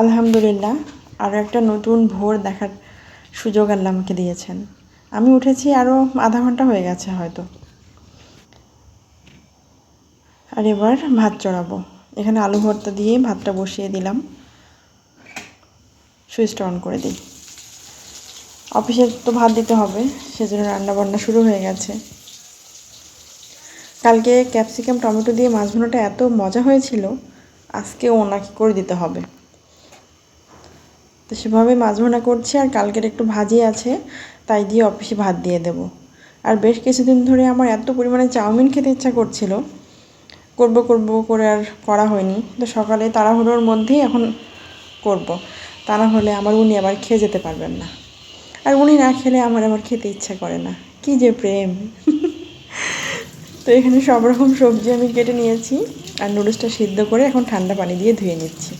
আলহামদুলিল্লাহ আরও একটা নতুন ভোর দেখার সুযোগ আল্লাহ আমাকে দিয়েছেন। আমি উঠেছি আরও আধা ঘণ্টা হয়ে গেছে হয়তো। আর এবার ভাত চড়াবো। এখানে আলু ভর্তা দিয়ে ভাতটা বসিয়ে দিলাম। সুইচটা অন করে দিই। অফিসে তো ভাত দিতে হবে, সেজন্য রান্না বান্না শুরু হয়ে গেছে। কালকে ক্যাপসিকাম, টমেটো দিয়ে মাছ ভুনাটা এত মজা হয়েছিল, আজকে ওনাকে করে দিতে হবে। তো সেভাবে মাছ ভুনা করছি আর কালকের একটু ভাজি আছে, তাই দিয়ে অফিসে ভাত দিয়ে দেব। আর বেশ কিছুদিন ধরে আমার এত পরিমাণে চাউমিন খেতে ইচ্ছা করছিল, করব করব করে আর করা হয়নি। তো সকালে তাড়াহুড়োর মধ্যেই এখন করব, তা না হলে আমার উনি আবার খেয়ে যেতে পারবেন না। আর উনি না খেলে আমার আবার খেতে ইচ্ছা করে না, কি যে প্রেম। তো এখানে সব রকম সবজি আমি কেটে নিয়েছি, আর নুডলসটা সিদ্ধ করে এখন ঠান্ডা পানি দিয়ে ধুয়ে নিচ্ছি।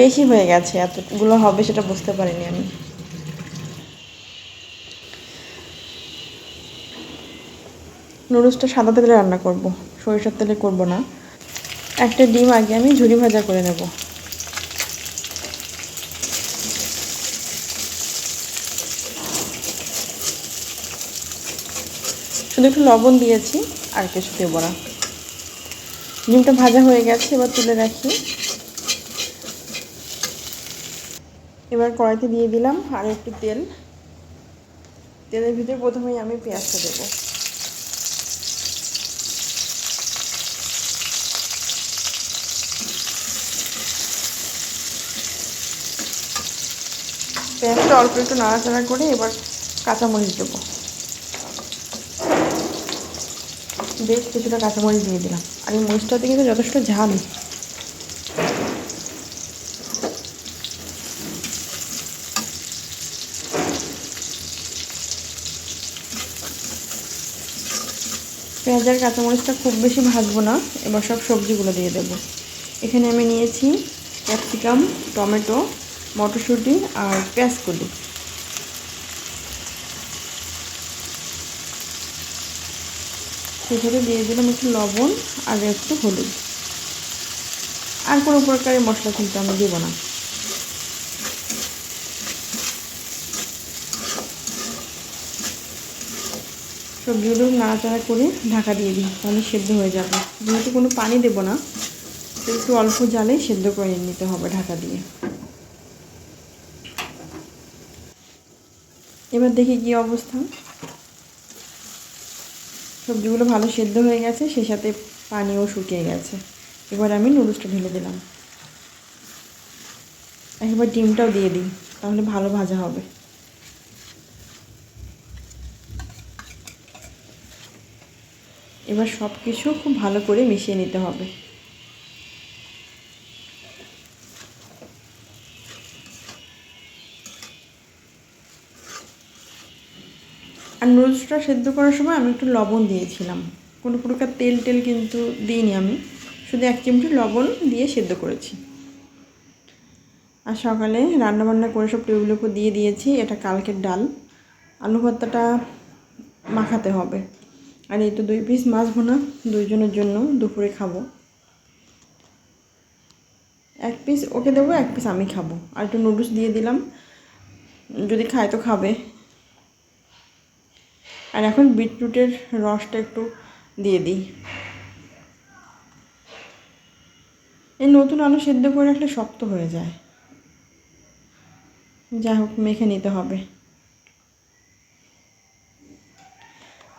বেশি হয়ে গেছে, এতগুলো হবে সেটা বুঝতে পারিনি আমি। নুডলসটা সাদা তেলে রান্না করব, সরিষার তেলে করব না। একটা ডিম আগে আমি ঝুরি ভাজা করে নেব। শুধু একটু লবণ দিয়েছি, আর কিছু দেবো না। ডিমটা ভাজা হয়ে গেছে, এবার তুলে রাখি। এবার কড়াইতে দিয়ে দিলাম আর একটু তেল। তেলের ভিতরে প্রথমেই আমি পেঁয়াজটা দেবো। পেঁয়াজটা অল্প একটু নাড়াচাড়া করে এবার কাঁচামরিচ দেবো। বেশ কিছুটা কাঁচামরিচ দিয়ে দিলাম। আর এই মরিচটাতে কিন্তু যথেষ্ট ঝাল। পেঁয়াজ আর কাঁচামরিচটা খুব বেশি ভাজবো না, এবার সব সবজিগুলো দিয়ে দেবো। এখানে আমি নিয়েছি ক্যাপসিকাম, টমেটো, মটরশুঁটি আর পেঁয়াজ কলি সেখানে দিয়ে দিলাম একটু লবণ আর একটু হলুদ। আর কোনো প্রকারের মশলা কিন্তু আমি দেবো না। সবজিগুলো নাড়াচাড়া করে ঢাকা দিয়ে দিই, তাহলে সেদ্ধ হয়ে যাবে। যেহেতু কোনো পানি দেবো না একটু অল্প জালে সেদ্ধ করে নিতে হবে ঢাকা দিয়ে। এবার দেখি কি অবস্থা। সবজিগুলো ভালো সেদ্ধ হয়ে গেছে সেই সাথে পানিও শুকিয়ে গেছে। এবার আমি নুডলসটা ঢেলে দিলাম। একবার ডিমটাও দিয়ে দিই, তাহলে ভালো ভাজা হবে। এবার সব কিছু খুব ভালো করে মিশিয়ে নিতে হবে। আর নুডলসটা সেদ্ধ করার সময় আমি একটু লবণ দিয়েছিলাম। কোনো প্রকার তেল টেল কিন্তু দিইনি আমি। শুধু এক চিমটি লবণ দিয়ে সেদ্ধ করেছি। আর সকালে রান্নাবান্না করে সব টেবিলের উপর দিয়ে দিয়েছি। এটা কালকের ডাল। আলু ভর্তাটা মাখাতে হবে। আর এই তো দুই পিস মাছ ভোনা, দুইজনের জন্য দুপুরে খাব। এক পিস ওকে দেবো, এক পিস আমি খাব। আর একটু নুডলস দিয়ে দিলাম। যদি খায় তো খাবে। আর এখন বিটরুটের রসটা একটু দিয়ে দিই। এই নতুন আলু সেদ্ধ করে রাখলে শক্ত হয়ে যায়। যাই হোক, মেখে নিতে হবে।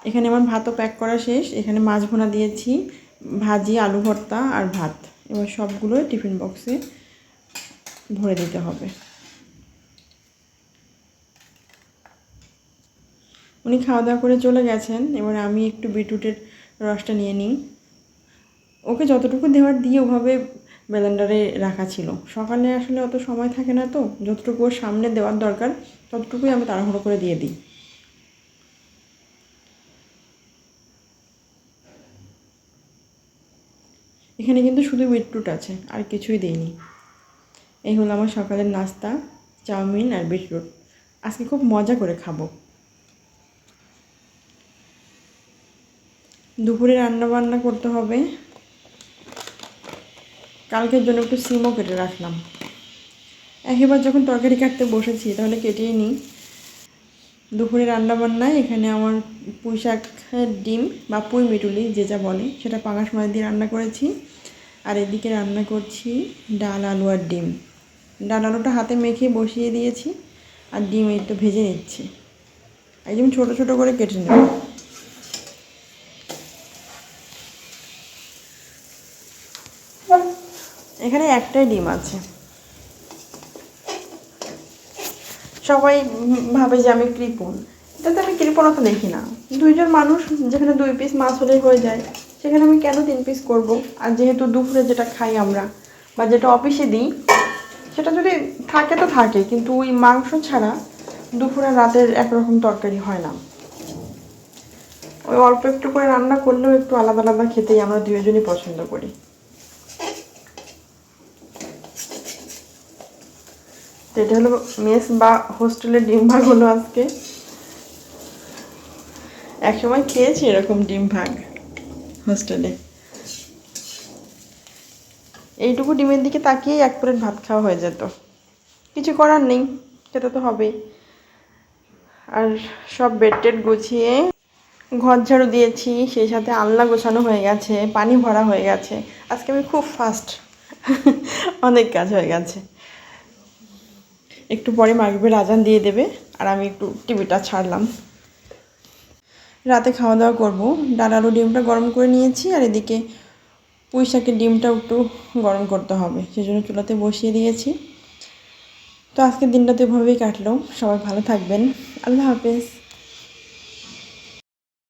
এখানে আমার ভাতও প্যাক করা শেষ। এখানে মাছ ভোনা দিয়েছি, ভাজি, আলু ভর্তা আর ভাত। এবার সবগুলো টিফিন বক্সে ভরে দিতে হবে। উনি খাওয়া দাওয়া করে চলে গেছেন। এবার আমি একটু বিটরুটের রসটা নিয়ে নিই। ওকে যতটুকু দেওয়ার দিয়ে ওভাবে ব্লেন্ডারে রাখা ছিল। সকালে আসলে অত সময় থাকে না তো। যতটুকু ওর সামনে দেওয়ার দরকার, ততটুকুই আমি তাড়াহুড়ো করে দিয়ে দিই। এখানে কিন্তু শুধু বিটরুট আছে, আর কিছুই দিইনি। এই হলো আমার সকালের নাস্তা, চাউমিন আর বিটরুট। আজকে খুব মজা করে খাব। দুপুরে রান্না বান্না করতে হবে। কালকের জন্য একটু সিমও কেটে রাখলাম। একবার যখন তরকারি কাটতে বসেছি, তাহলে কেটেই নিই। দুপুরে রান্না বান্নায় এখানে আমার পুঁই শাকের ডিম বা পুঁই মিটুলি, যে যা বলে, সেটা পাঙাশ মাছ দিয়ে রান্না করেছি। আর এদিকে রান্না করছি ডাল, আলু আর ডিম। ডাল, আলুটা হাতে মেখে বসিয়ে দিয়েছি আর ডিম একটু ভেজে নিচ্ছি। একদম ছোটো ছোটো করে কেটে নেব। এখানে একটাই ডিম আছে। সবাই ভাবে যে আমি কৃপণ। এটাতে আমি কৃপণতা দেখি না। দুইজন মানুষ, যেখানে দুই পিস মাছ হলেই হয়ে যায়, সেখানে আমি কেন তিন পিস করব? আর যেহেতু দুপুরে যেটা খাই আমরা, বা যেটা অফিসে দিই, সেটা যদি থাকে তো থাকে, কিন্তু ওই মাংস ছাড়া দুপুরে রাতের একরকম তরকারি হয় না। ওই অল্প একটু করে রান্না করলেও একটু আলাদা আলাদা খেতেই আমরা দুজনই পছন্দ করি। তো এটা হলো মেস বা হোস্টেলের ডিম ভাগ হলো আজকে। একসময় খেয়েছি এরকম ডিম ভাগ হোস্টেলে। এইটুকু ডিমের দিকে তাকিয়েই এক প্লেট ভাত খাওয়া হয়ে যেত। কিছু করার নেই, সেটা তো হবেই। আর সব বেড টেড গুছিয়ে ঘর ঝাড়ু দিয়েছি, সেই সাথে আলনা গোছানো হয়ে গেছে, পানি ভরা হয়ে গেছে। আজকে আমি খুব ফাস্ট, অনেক কাজ হয়ে গেছে। একটু পরে মাগরীবের আজান দিয়ে দেবে, আর আমি একটু টিভিটা ছাড়লাম। রাতে খাওয়া দাওয়া করব। ডাল আলু ডিমটা গরম করে নিয়েছি, আর এদিকে পুঁই শাকের ডিমটাও একটু গরম করতে হবে সেই জন্য চুলাতে বসিয়ে দিয়েছি। তো আজকের দিনটা তো এভাবেই কাটলো। সবাই ভালো থাকবেন। আল্লাহ হাফেজ।